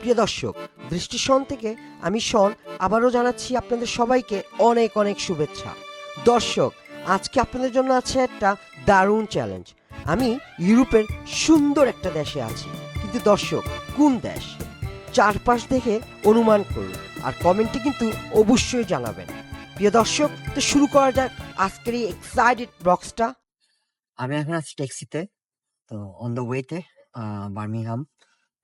প্রিয় দর্শক, দৃষ্টিসন থেকে আমি শন আবারও জানাচ্ছি আপনাদের সবাইকে অনেক অনেক শুভেচ্ছা। দর্শক, আজকে আপনাদের জন্য আছে একটা দারুণ চ্যালেঞ্জ আমি ইউরোপের সুন্দর একটা দেশে আছি। কিন্তু দর্শক, কোন দেশ? চারপাশ দেখে অনুমান করুন আর কমেন্টে কিন্তু অবশ্যই জানাবেন। প্রিয় দর্শক, তো শুরু করা যাক আজকের এই এক্সাইটেড বক্সটা আমি এখন আছি ট্যাক্সিতে তো অন দ্য ওয়েতে বার্মিংহাম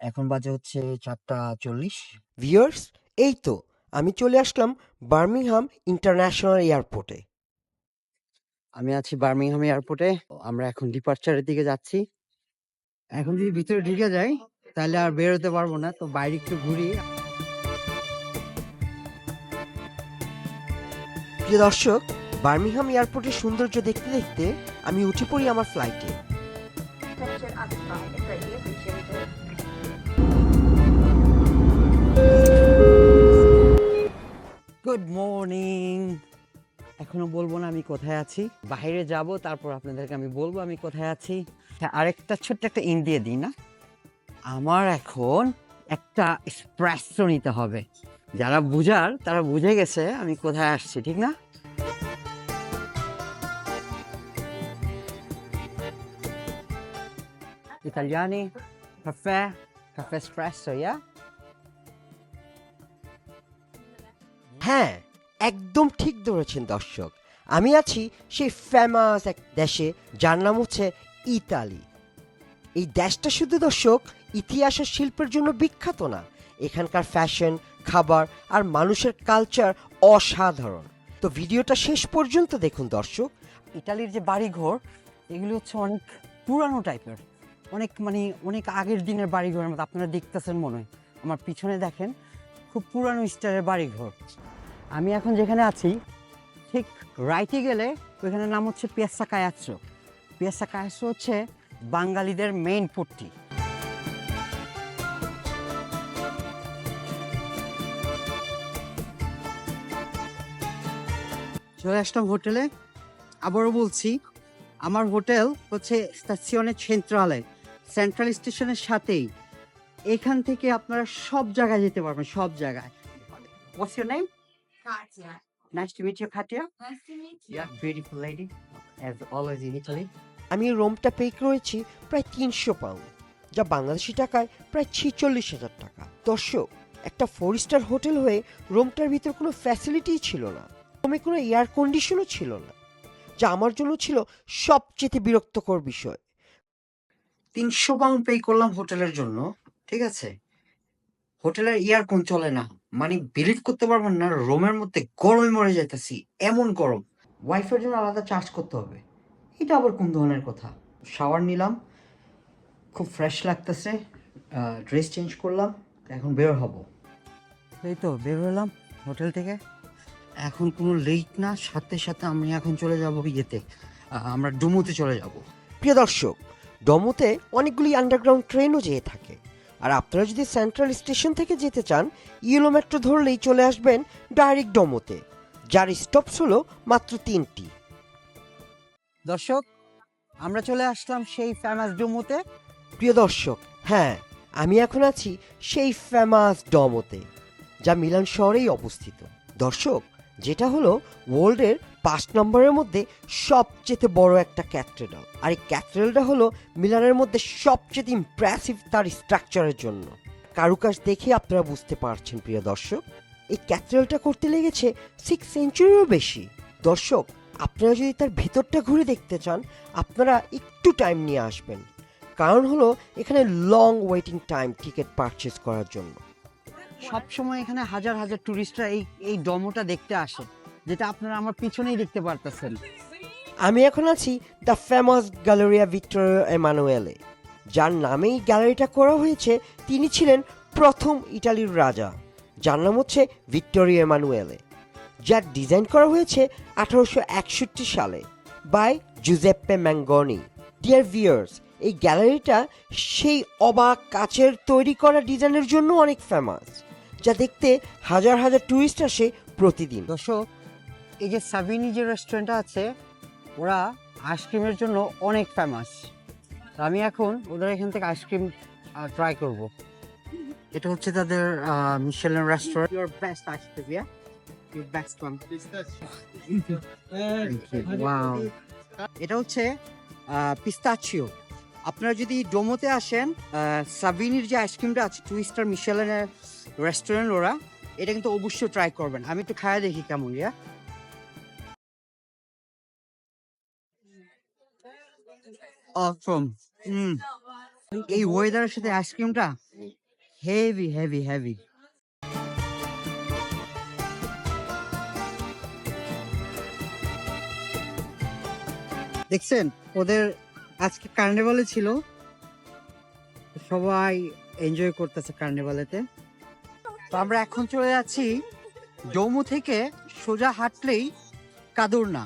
এখন বাজে হচ্ছে চারটা চল্লিশ। ভিউয়ার্স এই তো আমি চলে আসলাম বার্মিংহাম ইন্টারন্যাশনাল এয়ারপোর্টে। আমি আছি বার্মিংহাম এয়ারপোর্টে আমরা এখন ডিপার্চারের দিকে যাচ্ছি। এখন যদি ভিতরে ঢুকে যাই তাহলে আর বেরোতে পারব না তো বাইরে একটু ঘুরি। প্রিয় দর্শক বার্মিংহাম এয়ারপোর্টের সৌন্দর্য দেখতে দেখতে আমি উঠে পড়ি আমার ফ্লাইটে গুড মর্নিং এখনও বলব না আমি কোথায় আছি। বাইরে যাব তারপর আপনাদেরকে আমি বলব আমি কোথায় আছি। আরেকটা ছোট্ট একটা ইন দিয়ে দিই না? আমার এখন একটা স্প্রেসো নিতে হবে। যারা বুঝার তারা বুঝে গেছে আমি কোথায় আসছি ঠিক না? Italiani, caffè, caffè espresso, yeah? হ্যাঁ একদম ঠিক ধরেছেন দর্শক। আমি আছি সেই ফেমাস এক দেশে, যার নাম হচ্ছে ইতালি। এই দেশটা শুধু দর্শক, ইতিহাস আর শিল্পের জন্য বিখ্যাত না। এখানকার ফ্যাশন খাবার আর মানুষের কালচার অসাধারণ। তো ভিডিওটা শেষ পর্যন্ত দেখুন দর্শক। ইটালির যে বাড়িঘর, এগুলো হচ্ছে অনেক পুরানো টাইপের অনেক মানে অনেক আগের দিনের বাড়িঘরের মতো, আপনারা দেখতেছেন মনে হয়। আমার পিছনে দেখেন খুব পুরানো স্টাইলের বাড়িঘর। আমি এখন যেখানে আছি, ঠিক রাইটে গেলে ওইখানে নাম হচ্ছে পিয়াসা কায়াত্র পিয়াসা কায়াত্র হচ্ছে বাঙালিদের মেইন পট্টি। চলে আসলাম হোটেলে। আবারও বলছি, আমার হোটেল হচ্ছে স্টেশনে সেন্ট্রালে সেন্ট্রাল স্টেশনের সাথেই। এখান থেকে আপনারা সব জায়গায় যেতে পারবেন সব জায়গায় What's your name? Katya. Nice to meet you, Katya. Nice to meet you. Yeah, beautiful lady. As always in Italy. আমি রোমটা পে করেছি প্রায় তিনশো পাউন্ড যা বাংলাদেশি টাকায় প্রায় ছিচল্লিশ হাজার টাকা দর্শক একটা ফোর স্টার হোটেল হয়ে রোমটার ভিতর কোনো ফ্যাসিলিটিই ছিল না রোমে কোনো এয়ার কন্ডিশনও ছিল না যা আমার জন্য ছিল সবচেয়ে বিরক্তকর বিষয় তিনশো পাউন্ড পে করলাম হোটেলের জন্য ঠিক আছে? হোটেলের ইয়ারকন চলে না? মানে বিলিভ করতে পারবেন না, রোমের মধ্যে গরমে মরে যাইতেছি, এমন গরম। ওয়াইফের জন্য আলাদা চার্জ করতে হবে। এটা আবার কোন ধরনের কথা? শাওয়ার নিলাম, খুব ফ্রেশ লাগতেছে ড্রেস চেঞ্জ করলাম, এখন বের হব। এই তো, বের হলাম হোটেল থেকে। এখন কোনো লেট না, সাথে সাথে আমি এখন চলে যাব ইয়েতে আমরা ডুমুতে চলে যাব। প্রিয় দর্শক, ডমোতে অনেকগুলি আন্ডারগ্রাউন্ড ট্রেনও যেয়ে থাকে। আর আপনারা যদি সেন্ট্রাল স্টেশন থেকে যেতে চান ইয়েলো মেট্রো ধরলেই চলে আসবেন ডাইরেক্ট ডমোতে যার স্টপস হলো মাত্র তিনটি। দর্শক আমরা চলে আসলাম সেই ফেমাস ডোমোতে প্রিয় দর্শক হ্যাঁ আমি এখন আছি সেই ফেমাস ডমোতে যা মিলান শহরেই অবস্থিত। দর্শক যেটা হলো ওয়ার্ল্ডের পাঁচ নম্বরের মধ্যে সবচেয়ে বড় একটা ক্যাথেড্রাল। আর এই ক্যাথেড্রালটা হলো মিলানের মধ্যে সবচেয়ে ইমপ্রেসিভ তার স্ট্রাকচারের জন্য। কারুকাজ দেখে আপনারা বুঝতে পারছেন, প্রিয় দর্শক। এই ক্যাথেড্রালটা করতে লেগেছে সিক্স সেঞ্চুরিরও বেশি। দর্শক, আপনারা যদি তার ভেতরটা ঘুরে দেখতে চান, আপনারা একটু টাইম নিয়ে আসবেন। কারণ হলো এখানে long waiting time ticket purchase করার জন্য। সবসময় এখানে হাজার হাজার টুরিস্টরা এই এই ডমোটা দেখতে আসে। যেটা আপনারা আমার পিছনেই দেখতে পারতেছেন। আমি এখন আছি the famous Galleria Vittorio Emanuele যার নামেই গ্যালারিটা করা হয়েছে তিনি ছিলেন প্রথম ইটালির রাজা যার নাম হচ্ছে ভিক্টোরিয়া এমানুয়েলে যার ডিজাইন করা হয়েছে আঠারোশো একষট্টি সালে by Giuseppe Mengoni dear viewers এই গ্যালারিটা সেই অবাক কাচের তৈরি করা ডিজাইনের জন্য অনেক ফেমাস যা দেখতে হাজার হাজার টুরিস্ট আসে প্রতিদিন। দর্শক এই যে সাবিনি যে রেস্টুরেন্টটা আছে, ওরা আইসক্রিমের জন্য অনেক ফেমাস আমি এখন ওদের এখান থেকে আইসক্রিম ট্রাই করব। এটা হচ্ছে তাদের Michelin restaurant your best ice cream your best one wow এটা হচ্ছে পিস্তাচিও আপনারা যদি ডোমোতে আসেন সাবিনির যে আইসক্রিমটা আছে টু স্টার মিশেলেনের রেস্টুরেন্ট ওরা, এটা কিন্তু অবশ্যই ট্রাই করবেন। আমি একটু খায়া দেখি কেমন ইয়া অসম এই ওয়েদারের সাথে আইসক্রিমটা হেভি হেভি হেভি দেখছেন ওদের আজকে কার্নিভালে ছিল। সবাই এনজয় করতেছে কার্নিভালেতে তো আমরা এখন চলে যাচ্ছি জম্মু থেকে সোজা হাঁটলেই কাদুরনা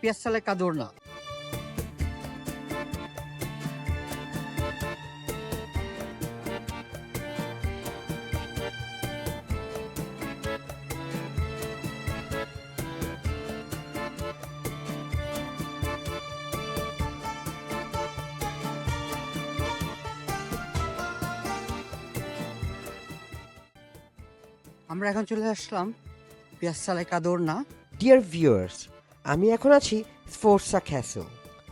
পিয়াসালে কাদুরনা। আমরা এখন চলে আসলাম পিয়াসালে কাদুরনা। ডিয়ার ভিউয়ার্স আমি এখন আছি স্ফোর্সা ক্যাসেল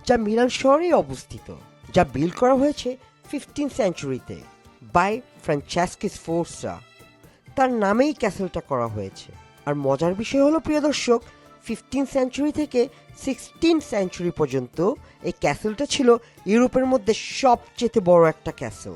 যা মিলান শহরেই অবস্থিত, যা বিল্ড করা হয়েছে ফিফটিন সেঞ্চুরিতে বাই ফ্রাঞ্চাস্কি স্ফোর্সা তার নামেই ক্যাসেলটা করা হয়েছে। আর মজার বিষয় হলো, প্রিয় দর্শক ফিফটিন সেঞ্চুরি থেকে সিক্সটিন সেঞ্চুরি পর্যন্ত এই ক্যাসেলটা ছিল ইউরোপের মধ্যে সবচেয়ে বড় একটা ক্যাসেল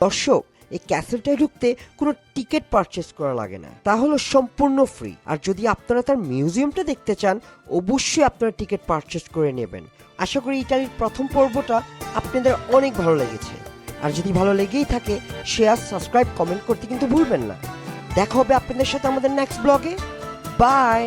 দর্শক এই ক্যাসেলটায় ঢুকতে কোনো টিকিট পারচেস করা লাগে না। তা হলো সম্পূর্ণ ফ্রি। আর যদি আপনারা তার মিউজিয়ামটা দেখতে চান, অবশ্যই আপনারা টিকিট পারচেস করে নেবেন। আশা করি ইটালির প্রথম পর্বটা আপনাদের অনেক ভালো লেগেছে। আর যদি ভালো লেগেই থাকে শেয়ার সাবস্ক্রাইব কমেন্ট করতে কিন্তু ভুলবেন না। দেখা হবে আপনাদের সাথে আমাদের নেক্সট ব্লগে বাই